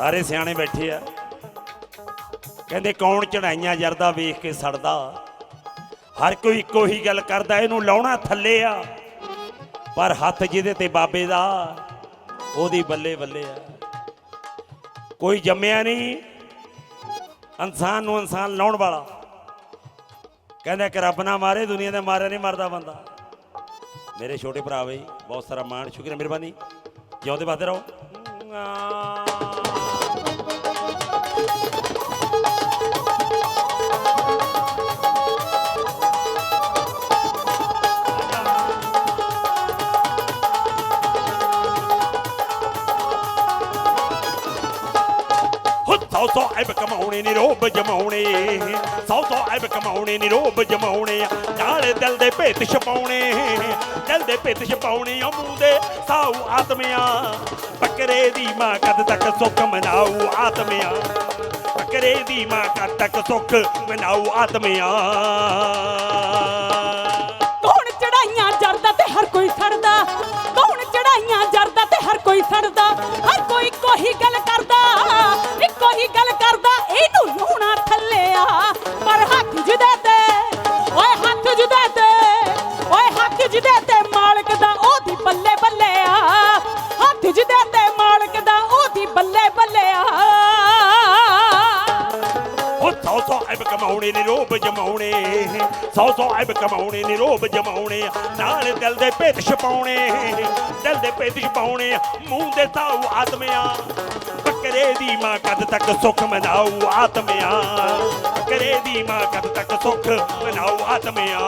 ਸਾਰੇ ਸਿਆਣੇ ਬੈਠੇ ਆ। ਕਹਿੰਦੇ, ਕੌਣ ਚੜਾਈਆਂ ਜਰਦਾ ਵੇਖ ਕੇ ਸੜਦਾ? ਹਰ ਕੋਈ ਇੱਕੋ ਹੀ ਗੱਲ ਕਰਦਾ, ਇਹਨੂੰ ਲਾਉਣਾ ਥੱਲੇ ਆ। ਪਰ ਹੱਥ ਜਿਹਦੇ ਤੇ ਬਾਬੇ ਦਾ, ਉਹਦੀ ਬੱਲੇ ਬੱਲੇ ਆ। ਕੋਈ ਜੰਮਿਆ ਨਹੀਂ, ਇਨਸਾਨ ਨੂੰ ਇਨਸਾਨ ਲਾਉਣ ਵਾਲਾ। ਕਹਿੰਦਾ ਕਿ ਰੱਬ ਨਾ ਮਾਰੇ, ਦੁਨੀਆ ਦੇ ਮਾਰਿਆ ਨਹੀਂ ਮਰਦਾ ਬੰਦਾ। ਮੇਰੇ ਛੋਟੇ ਭਰਾ ਬਈ, ਬਹੁਤ ਸਾਰਾ ਮਾਣ, ਸ਼ੁਕਰੀਆ, ਮਿਹਰਬਾਨੀ। ਜਿਉਂਦੇ ਵਾਦੇ ਰਹੋ। ਸੌ ਸੌ ਐਬ ਕਮਾਉਣੇ ਨੀ ਰੋਬ ਜਮਾਉਣੇ ਸੌ ਸੌ ਐਬ ਕਮਾਉਣੇ ਨੀ ਰੋਬ ਜਮਾਉਣੇ ਨਾਲੇ ਦਿਲ ਦੇ ਭੇਤ ਛਪਾਉਣੇ ਦਿਲ ਦੇ ਭੇਤ ਛਪਾਉਣੇ ਆ ਮੂੰਹ ਦੇ ਸਾਊ ਆਤਮਿਆਂ। ਬੱਕਰੇ ਦੀ ਮਾਂ ਕਦ ਤੱਕ ਸੁੱਖ ਮਨਾਊ ਆਤਮਿਆਂ? ਬੱਕਰੇ ਦੀ ਮਾਂ ਕਦ ਤੱਕ ਸੁੱਖ ਮਨਾਊ ਆਤਮਿਆਂ? ਕੌਣ ਚੜਾਈਆਂ ਜਰਦਾ ਤੇ ਹਰ ਕੋਈ ਸੜਦਾ? ਕੌਣ ਚੜਾਈਆਂ ਜਰਦਾ ਤੇ ਹਰ ਕੋਈ ਸੜਦਾ? ਹਰ ਕੋਈ ਕੋਈ ਗੱਲ ਕਰਦਾ। ਇੱਕੋ ਗੱਲ ਕਰਦਾ ਇਹਨੂੰ ਲਾਉਣਾ ਥੱਲੇ ਆ ਪਰ ਹੱਥ ਜਿਹਦੇ ਤੇ, ਓਏ ਹੱਥ ਜਿਹਦੇ ਤੇ, ਓਏ ਹੱਥ ਜਿਹਦੇ ਤੇ ਮਾਲਕ ਦਾ ਉਹਦੀ ਬੱਲੇ ਬੱਲੇ ਆ ਹੱਥ ਜਿਹਦੇ ਤੇ ਮਾਲਕ ਦਾ ਉਹਦੀ ਬੱਲੇ ਬੱਲੇ ਆ ਹੋ ਸੌ ਸੌ ਐਬ ਕਮਾਉਣੇ ਨੇ, ਰੋਬ ਜਮਾਉਣੇ। ਸੌ ਸੌ ਐਬ ਕਮਾਉਣੇ ਨੇ, ਰੋਬ ਜਮਾਉਣੇ। ਨਾਲ ਦਿਲ ਦੇ ਭੇਤ ਛਪਾਉਣੇ ਦਿਲ ਦੇ ਭੇਤ ਛਪਾਉਣੇ ਮੂੰਹ ਦੇ ਤਾਉ ਆਤਮਿਆਂ। ਕਰੇ ਦੀ ਮਾਂ ਕਦ ਤੱਕ ਸੁੱਖ ਮਨਾਊ ਆਤਮਿਆ ਕਰੇ ਦੀ ਮਾਂ ਕਦ ਤੱਕ ਸੁੱਖ ਮਨਾਊ ਆਤਮਿਆ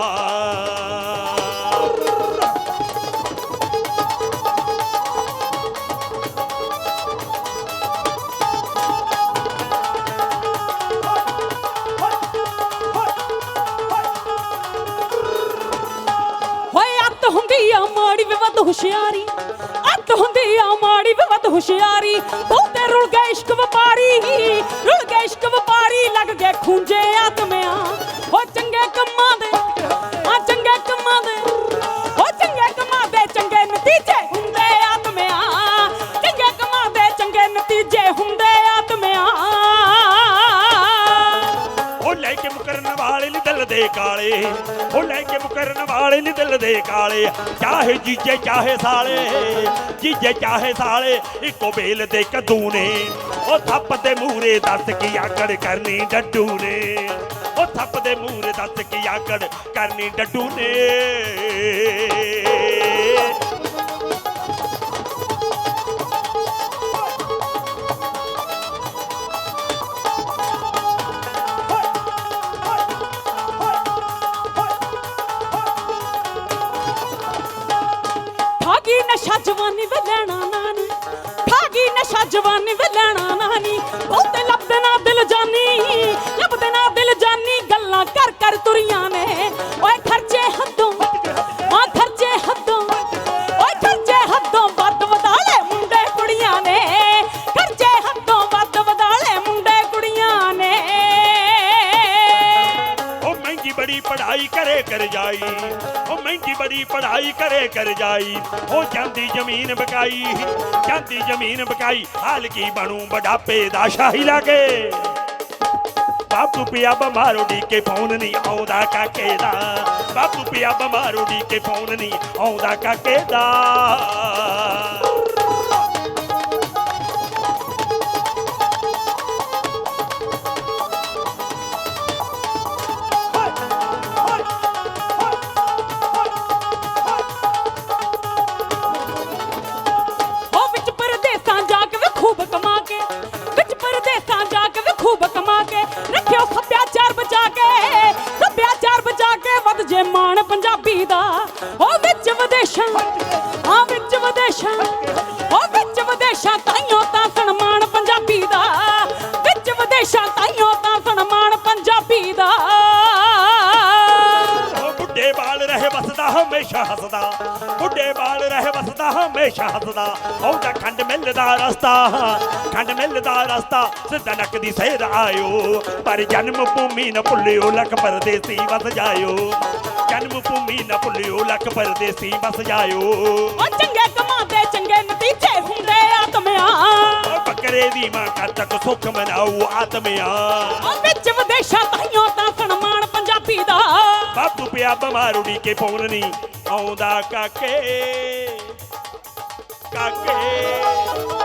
ਹੁਸ਼ਿਆਰੀ ਅੱਤ ਹੁੰਦੀ ਆ ਮਾੜੀ ਵੀ ਵੱਧ ਹੁਸ਼ਿਆਰੀ ਬਹੁਤੇ ਰੁਲ ਗਏ ਇਸ਼ਕ ਵਪਾਰੀ। ਰੁਲ ਗਏ ਇਸ਼ਕ ਵਪਾਰੀ, ਲੱਗ ਗਏ ਖੂੰਜੇ ਆਤਮਿਆਂ। ਹੋ ਚੰਗੇ ਕੰਮਾਂ ਦੇ ਦਿਲ ਦੇ ਕਾਲੇ। ਉਹ ਲੈ ਕੇ ਮੁਕਰਨ ਵਾਲੇ ਨੀ ਦਿਲ ਦੇ ਕਾਲੇ। ਚਾਹੇ ਜੀਜੇ, ਚਾਹੇ ਸਾਲੇ। ਜੀਜੇ, ਚਾਹੇ ਸਾਲੇ, ਇੱਕੋ ਬੇਲ ਦੇ ਕਦੂ ਨੇ ਉਹ ਥੱਪ ਦੇ ਮੂਰੇ ਦੱਸ ਕੀ ਆਕੜ ਕਰਨੀ ਡੱਡੂ ਨੇ ਉਹ ਥੱਪ ਦੇ ਮੂਰੇ ਦੱਸ ਕੀ ਆਕੜ ਕਰਨੀ ਡੱਡੂ ਨੇ ਨਸ਼ਾ ਜਵਾਨੀ ਵੇ ਲੈਣਾ ਨਾਨੀ। ਠਾਗੀ ਨਸ਼ਾ ਜਵਾਨੀ ਵੇ ਲੈਣਾ ਨਾਨੀ। ਬਹੁਤੇ ਲੱਭਦੇ ਨਾ ਦਿਲ ਜਾਨੀ, ਲੱਭਦੇ ਨਾ ਦਿਲ ਜਾਨੀ। ਗੱਲਾਂ ਕਰ ਕਰ ਤੁਰੀਆਂ ਨੇ। ਓਏ ਖਰਚੇ ਹੱਦੋਂ ਆ ਖਰਚੇ ਹੱਦੋਂ ਓਏ ਖਰਚੇ ਹੱਦੋਂ ਵੱਧ ਵਧਾਲੇ ਮੁੰਡੇ ਕੁੜੀਆਂ ਨੇ। ਖਰਚੇ ਹੱਦੋਂ ਵੱਧ ਵਧਾਲੇ ਮੁੰਡੇ ਕੁੜੀਆਂ ਨੇ। ਉਹ ਮਹਿੰਗੀ ਬੜੀ ਪੜ੍ਹਾਈ ਕਰੇ ਕਰ ਜਾਈ ਮਹਿੰਗੀ ਬੜੀ ਪੜ੍ਹਾਈ ਕਰੇ, ਕਰ ਜਾਈ। ਉਹ ਜਾਂਦੀ ਜ਼ਮੀਨ ਬਕਾਈ, ਜਾਂਦੀ ਜ਼ਮੀਨ ਬਕਾਈ। ਹਾਲ ਕੀ ਬਣੂ ਬੁਢਾਪੇ ਦਾ ਸ਼ਾਹੀ ਲਾਗੇ। ਬਾਪੂ ਪਿਆ ਬਿਮਾਰੋ ਡੀ ਕੇ ਫੋਨ ਨਹੀਂ ਆਉਂਦਾ ਕਾਕੇ ਦਾ। ਬਾਪੂ ਪਿਆ ਬਿਮਾਰੋ ਡੀ ਕੇ ਫੋਨ ਨਹੀਂ ਆਉਂਦਾ ਕਾਕੇ ਦਾ। ਪੰਜਾਬੀ ਦਾ ਉਹ ਵਿੱਚ ਵਿਦੇਸ਼ਾਂ ਹਾਂ ਵਿੱਚ ਵਿਦੇਸ਼ਾਂ ਉਹ ਵਿੱਚ ਵਿਦੇਸ਼ਾਂ ਤਾਈਓ ਤਾਂ ਸਨਮਾਨ ਪੰਜਾਬੀ ਦਾ, ਵਿੱਚ ਵਿਦੇਸ਼ਾਂ ਤਾਈਓ ਤਾਂ ਸਨਮਾਨ ਪੰਜਾਬੀ ਦਾ। ਬੁੱਢੇ ਬਾਲ ਰਹੇ ਵਸਦਾ, ਹਮੇਸ਼ਾ ਹੱਸਦਾ, ਬੁੱਢੇ ਬਾਲ ਰਹੇ ਵਸਦਾ ਹਮੇਸ਼ਾ ਹੱਸਦਾ ਆਉਂਦਾ ਖੰਡ ਮਿਲਦਾ ਰਸਤਾ ਖੰਡ ਮਿਲਦਾ ਰਸਤਾ ਸਿੱਧਾ ਨੱਕ ਦੀ ਸੇਰ ਆਇਓ। ਪਰ ਜਨਮ ਭੂਮੀ ਨਾ ਭੁੱਲਿਓ ਲੱਖ ਪਰਦੇਸੀ ਵਸ ਜਾਇਓ। ਜਨਮ ਭੂਮੀ ਨਾ ਭੁੱਲਿਓ ਲੱਖ ਪਰਦੇਸੀ ਵਸ ਜਾਇਓ। ਉਹ ਚੰਗੇ ਕਮਾਉਂਦੇ ਚੰਗੇ ਨਤੀਜੇ ਹੁੰਦੇ ਆਤਮਿਆਂ ਓ ਬੱਕਰੇ ਦੀ ਮਾਂ ਕਦ ਤੱਕ ਸੁੱਖ ਮਨਾਊ ਆਤਮਿਆ। ਉਹ ਵਿੱਚ ਵਿਦੇਸ਼ਾਂ ਤਾਈਓ ਤਾਂ ਸਨਮਾਨ ਪੰਜਾਬੀ ਦਾ। ਬਾਪੂ ਪਿਆ ਬਿਮਾਰ ਉਡੀ ਕੇ ਪੌਣ ਨਹੀਂ ਆਉਂਦਾ ਕਾਕੇ। ਕਾਕੇ